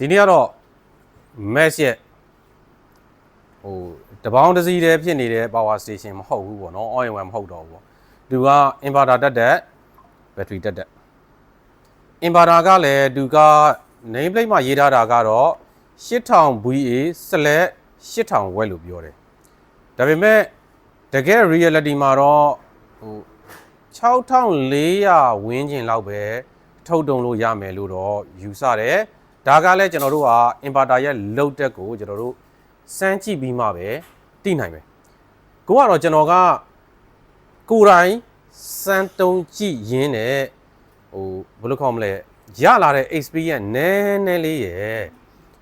ဒီနေ့ကတော့ match ရဲ့ဟိုတပေါင်းတစ်စီးတည်းဖြစ်နေတဲ့ power station မဟုတ်ဘူးပေါ့နော် all in one မဟုတ်တော့ဘူးပေါ့သူက inverter တက်တက် battery တက်တက် inverter ကလည်းသူက name plate မှာရေးထားတာကတော့8000 VA 8000 watt လို့ပြောတယ်ဒါပေမဲ့တကယ် reality မှာတော့ဟို6400ဝန်းကျင်လောက်ပဲထုတ်တုံလို့ရမယ်လို့တော့ယူဆတယ် ဒါကလည်းကျွန်တော်တို့က inverter ရဲ့ load တက်ကိုကျွန်တော်တို့စမ်းကြည့်ပြီးမှပဲသိနိုင်မယ်ကိုကတော့ကျွန်တော်ကကိုယ်တိုင်စမ်းတုံးကြည့်ရင်းနဲ့ဟိုဘယ်လိုခေါ်မလဲရလာတဲ့ experience နည်းနည်းလေးရယ်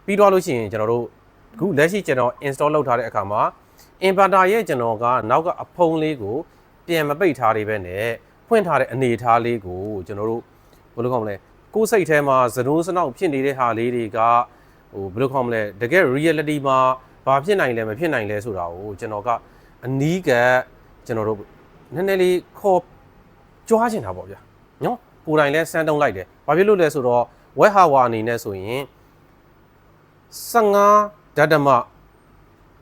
ပြီးတော့လို့ရှိရင်ကျွန်တော်တို့အခုလက်ရှိကျွန်တော် install လုပ်ထားတဲ့အခါမှာ inverter ရဲ့ကျွန်တော်ကနောက်ကအဖုံးလေးကို ပြန်မပိတ်ထားသေးပဲနဲ့ဖွင့်ထားတဲ့အနေအထားလေးကိုကျွန်တော်တို့ဘယ်လိုခေါ်မလဲ ကိုယ်စိတ်ထဲမှာဇနိုးစနောက်ဖြစ်နေတဲ့ဟာလေးတွေကဟိုဘယ်လိုခေါ်မလဲတကယ် reality မှာဘာဖြစ်နိုင်လဲမဖြစ်နိုင်လဲဆိုတာကိုကျွန်တော်ကအနီးကကျွန်တော်တို့နည်းနည်းလေးခေါ်ကြွားချင်တာပေါ့ဗျာနော်ကိုယ်တိုင်လဲစမ်းတုံးလိုက်တယ်ဘာဖြစ်လို့လဲဆိုတော့ web hardware အနေနဲ့ဆိုရင်15ဓာတ်တမ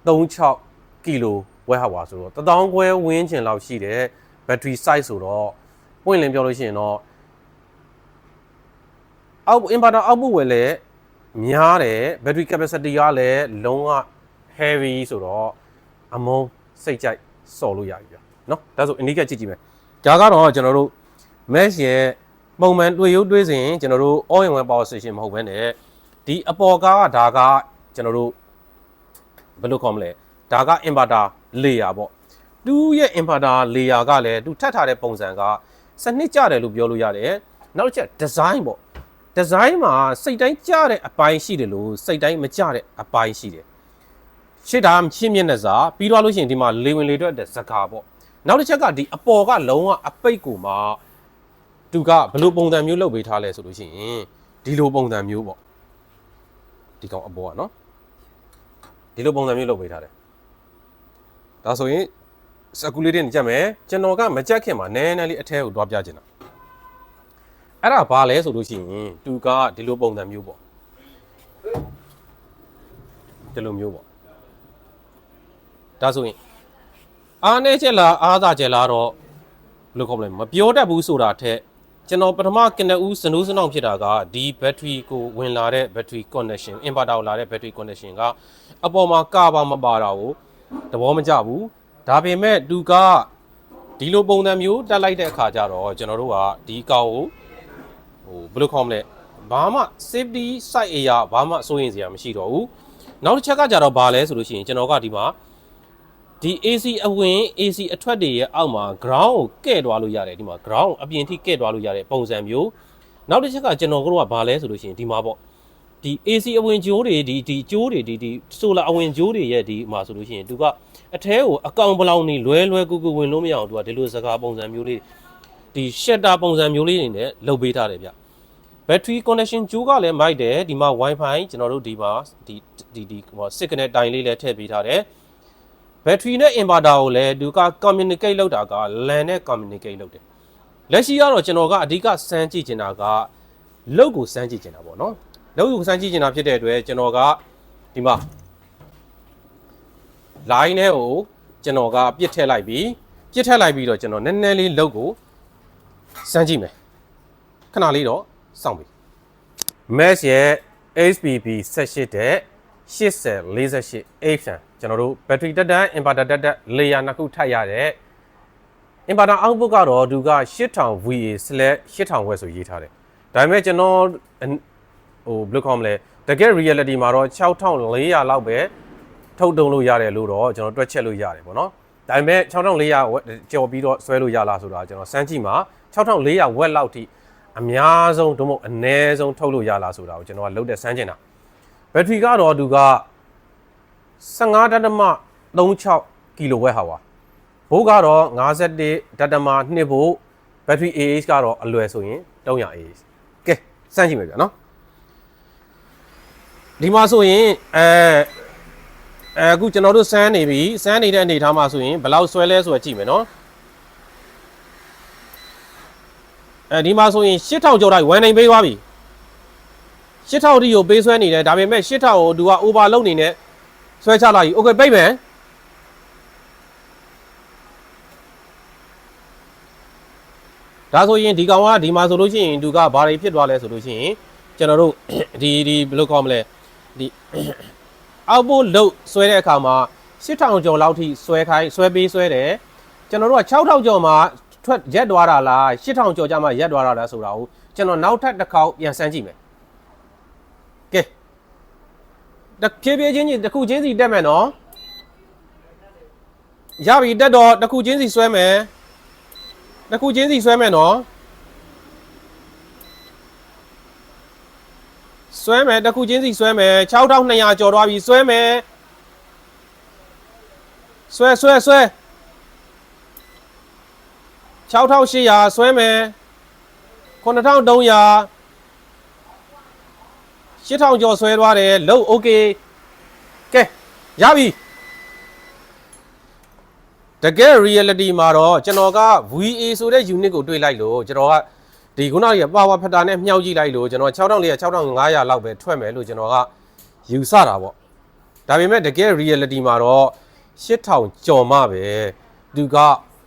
36ကီလိုဝက်ဟာဝါဆိုတော့တထောင်ခွဲဝင်းချင်လောက်ရှိတဲ့ battery size ဆိုတော့ပွင့်လင်းပြောလို့ရှိရင်တော့ အောက် inverter output ဝယ်လဲများတယ် battery capacity ကလည်းလုံးဝ heavy ဆိုတော့အမုန်းစိတ်ကြိုက်စော်လို့ရပြီဗျာเนาะဒါဆို indicate ကြည့်ကြည့်မယ်ဒါကတော့ကျွန်တော်တို့ mesh ရဲ့ပုံမှန်တွေ့ရုပ်တွေ့စဉ်ကျွန်တော်တို့ all in one power station မဟုတ်ဘဲနဲ့ဒီအပေါ်ကားကဒါကကျွန်တော်တို့ဘယ်လိုခေါ်မလဲဒါက inverter layer ပေါ့သူရဲ့ inverter layer ကလည်းသူထပ်ထားတဲ့ပုံစံကစနစ်ကြတယ်လို့ပြောလို့ရတယ်နောက်တစ်ချက် design ပေါ့ design မှာစိတ်တိုင်းကြတဲ့အပိုင်းရှိတယ်လို့စိတ်တိုင်းမကြတဲ့အပိုင်းရှိတယ်ရှစ်တာရှင်းမျက်နှာစာပြီးတော့လို့ရှိရင်ဒီမှာလေဝင်လေထွက်တဲ့ဇကာပေါ့နောက်တစ်ချက်ကဒီအပေါ်ကလုံးဝအပိတ်ကိုမှသူကဘယ်လိုပုံစံမျိုးလုပ်ပေးထားလဲဆိုလို့ရှိရင်ဒီလိုပုံစံမျိုးပေါ့ဒီကောင်အပေါ်ကနော်ဒီလိုပုံစံမျိုးလုပ်ပေးထားတယ်ဒါဆိုရင် circulating ကြက်မယ်ကျွန်တော်ကမကြက်ခင်မှာနည်းနည်းလေးအထဲကိုတွားပြချင်တာ အဲ့ဒါဘာလဲဆိုလို့ရှိရင်သူကဒီလိုပုံစံမျိုးပေါ့ဒီလိုမျိုးပေါ့ဒါဆိုရင်အားနေချက်လားအားသာချက်လားတော့ဘယ်လိုခေါ်မလဲမပြောတတ်ဘူးဆိုတာထက်ကျွန်တော်ပထမကနဦးစနိုးစနောက်ဖြစ်တာကဒီ battery ကိုဝင်လာတဲ့ battery connection inverter ကိုလာတဲ့ battery connection ကအပေါ်မှာကပါမပါတာကိုသဘောမကျဘူးဒါပေမဲ့သူကဒီလိုပုံစံမျိုးတက်လိုက်တဲ့အခါကျတော့ကျွန်တော်တို့ကဒီကောင်ကို ဟိုဘယ်လိုခေါ်မလဲဘာမှ safety side area ဘာမှစိုးရင်စရာမရှိတော့ဘူးနောက်တစ်ချက်ကကြတော့ဘာလဲဆိုလို့ရှိရင်ကျွန်တော်ကဒီမှာဒီ AC အဝင် AC အထွက်တွေရဲ့အောက်မှာ ground ကိုကဲ့သွားလို့ရတယ်ဒီမှာ ground ကိုအပြင်ထိကဲ့သွားလို့ရတဲ့ပုံစံမျိုးနောက်တစ်ချက်ကကျွန်တော်တို့ကဘာလဲဆိုလို့ရှိရင်ဒီမှာပေါ့ဒီ AC အဝင်ကြိုးတွေဒီဒီကြိုးတွေဒီဒီ solar အဝင်ကြိုးတွေရဲ့ဒီမှာဆိုလို့ရှိရင်သူကအထဲကိုအကောင်ပလောင်နေလွဲလွဲကူကူဝင်လို့မရအောင်သူကဒီလိုစကားပုံစံမျိုးလေး ဒီ shutter ပုံစံမျိုးလေးတွေနဲ့လုပ်ပေးထားတယ်ဗျ battery connection ကြိုးကလည်းမိုက်တယ်ဒီမှာ wifi ကျွန်တော်တို့ဒီမှာဒီဒီဒီဟို signal တိုင်လေးလည်းထည့်ပေးထားတယ် battery နဲ့ inverter ကိုလည်းသူက communicate လုပ်တာက LAN နဲ့ communicate လုပ်တယ်လက်ရှိကတော့ကျွန်တော်ကအဓိကစမ်းကြည့်ချင်တာကလုတ်ကိုစမ်းကြည့်ချင်တာပေါ့နော်လုတ်ကိုစမ်းကြည့်ချင်တာဖြစ်တဲ့အတွက်ကျွန်တော်ကဒီမှာ line နဲ့ကိုကျွန်တော်ကပြစ်ထည့်လိုက်ပြီးပြစ်ထည့်လိုက်ပြီးတော့ကျွန်တော်နည်းနည်းလေးလုတ်ကို စမ်းကြည့်မယ်ခဏလေးတော့စောင့်ပြီ mesh ရဲ့ HPP 78တဲ့8048 8ကျွန်တော်တို့ battery တက်တက် inverter တက်တက် layer နှစ်ခုထပ်ရတဲ့ inverter output ကတော့သူက8000 VA/8000 watt ဆိုရေးထားတယ်ဒါပေမဲ့ကျွန်တော်ဟိုဘယ်လိုခေါ်မလဲတကယ် reality မှာတော့6400လောက်ပဲထုတ်တုံလို့ရတယ်လို့တော့ကျွန်တော်တွက်ချက်လို့ရတယ်ပေါ့နော် ဒါပေမဲ့6400ကြော်ပြီးတော့ဆွဲလို့ရလားဆိုတာကျွန်တော်စမ်းကြည့်မှာ6400 watt လောက်ထိအများဆုံးတို့မဟုတ်အနည်းဆုံးထုတ်လို့ရလားဆိုတာကိုကျွန်တော်ကလုတ်တဲ့စမ်းချင်တာဘက်ထရီကတော့သူက15ဓာတ်မ36ကီလိုဝက်ဟာဝါဘိုးကတော့51ဓာတ်မ2ဘို့ဘက်ထရီ AH ကတော့အလွယ်ဆိုရင် 300 AH ကဲစမ်းကြည့်မယ်ဗျာနော်ဒီမှာဆိုရင်အဲ အဲအခုကျွန်တော်တို့စမ်းနေပြီစမ်းနေတဲ့အနေထားမှာဆိုရင်ဘယ်လောက်ဆွဲလဲဆိုတာကြည့်မယ်နော်အဲဒီမှာဆိုရင်8000ကျော်တိုင်းဝယ်နိုင်ပေးသွားပြီ8000တိကိုပေးဆွဲနေတယ်ဒါပေမဲ့8000ကိုသူက over လုပ်နေနဲ့ဆွဲချလိုက်ပြီ okay ပိတ်မယ်ဒါဆိုရင်ဒီကောင်ကဒီမှာဆိုလို့ရှိရင်သူကဘာတွေဖြစ်သွားလဲဆိုလို့ရှိရင်ကျွန်တော်တို့ဒီဒီဘယ်လိုခေါ်မလဲဒီ အောက်ဖို့လုတ်ဆွဲတဲ့အခါမှာ8000ကျော်လောက်ထိဆွဲခိုင်းဆွဲပေးဆွဲတယ်ကျွန်တော်တို့က6000ကျော်မှာထွက်ရက်သွားတာလား8000ကျော်ကြမှာရက်သွားတာလားဆိုတာကိုကျွန်တော်နောက်ထပ်တစ်ခေါက်ပြန်စမ်းကြည့်မယ်ကဲတဖြည်းဖြည်းချင်းချင်းတစ်ခုချင်းစီတက်မယ်နော်ရပြီတက်တော့တစ်ခုချင်းစီဆွဲမယ်တစ်ခုချင်းစီဆွဲမယ်နော် ဆွဲမယ်တစ်ခုချင်းစီဆွဲမယ်6200ကျော်သွားပြီဆွဲမယ်ဆွဲဆွဲဆွဲ6800ဆွဲမယ်9300 8000ကျော်ဆွဲသွားတယ်လုံး okay ကဲရပြီတကယ် reality မှာတော့ကျွန်တော်က VA ဆိုတဲ့ unit ကိုတွေးလိုက်လို့ကျွန်တော်က ဒီခုနက power factor နဲ့မြှောက်ကြည့်လိုက်လို့ကျွန်တော်6400 6500လောက်ပဲထွက်မယ်လို့ကျွန်တော်ကယူဆတာပေါ့ဒါပေမဲ့တကယ် reality မှာတော့8000ကျော်မှပဲသူက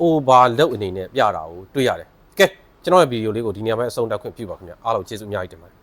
over လုပ်အနေနဲ့ပြတာကိုတွေ့ရတယ်ကဲကျွန်တော်ရဲ့ဗီဒီယိုလေးကိုဒီနေရာမှာအဆုံးသတ်ခွင့်ပြုပါခင်ဗျအားလုံးကျေးဇူးအများကြီးတင်ပါတယ်